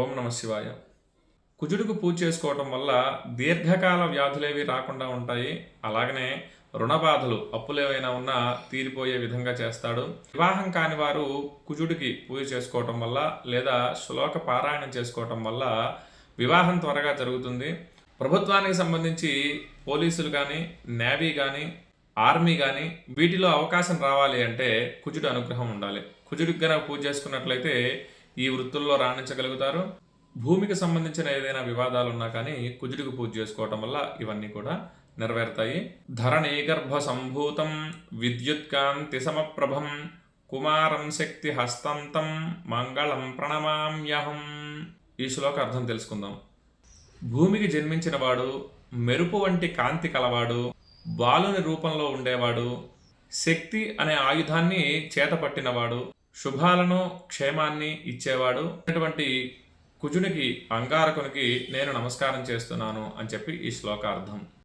ఓం నమ శివాయ. కుజుడికి పూజ చేసుకోవటం వల్ల దీర్ఘకాల వ్యాధులేవి రాకుండా ఉంటాయి. అలాగనే రుణ బాధలు అప్పులేవైనా ఉన్నా తీరిపోయే విధంగా చేస్తాడు. వివాహం కాని వారు కుజుడికి పూజ చేసుకోవటం వల్ల లేదా శ్లోక పారాయణం చేసుకోవటం వల్ల వివాహం త్వరగా జరుగుతుంది. ప్రభుత్వానికి సంబంధించి పోలీసులు కానీ నేవీ కానీ ఆర్మీ కానీ వీటిలో అవకాశం రావాలి అంటే కుజుడు అనుగ్రహం ఉండాలి. కుజుడికి గనక పూజ చేసుకున్నట్లయితే ఈ వృత్తుల్లో రాణించగలుగుతారు. భూమికి సంబంధించిన ఏదైనా వివాదాలు ఉన్నా కానీ కుజుడికి పూజ చేసుకోవటం వల్ల ఇవన్నీ కూడా నెరవేరుతాయి. ధరణీ గర్భ సంభూతం విద్యుత్కాంతి సమప్రభం కుమారం శక్తి హస్తంతం మంగళం ప్రణమామ్యహం. ఈ శ్లోక అర్థం తెలుసుకుందాం. భూమికి జన్మించిన వాడు మెరుపు వంటి కాంతి కలవాడు బాలుని రూపంలో ఉండేవాడు శక్తి అనే ఆయుధాన్ని చేతపట్టినవాడు శుభాలను క్షేమాన్ని ఇచ్చేవాడు. అటువంటి కుజునికి అంగారకునికి నేను నమస్కారం చేస్తున్నాను అని చెప్పి ఈ శ్లోక అర్థం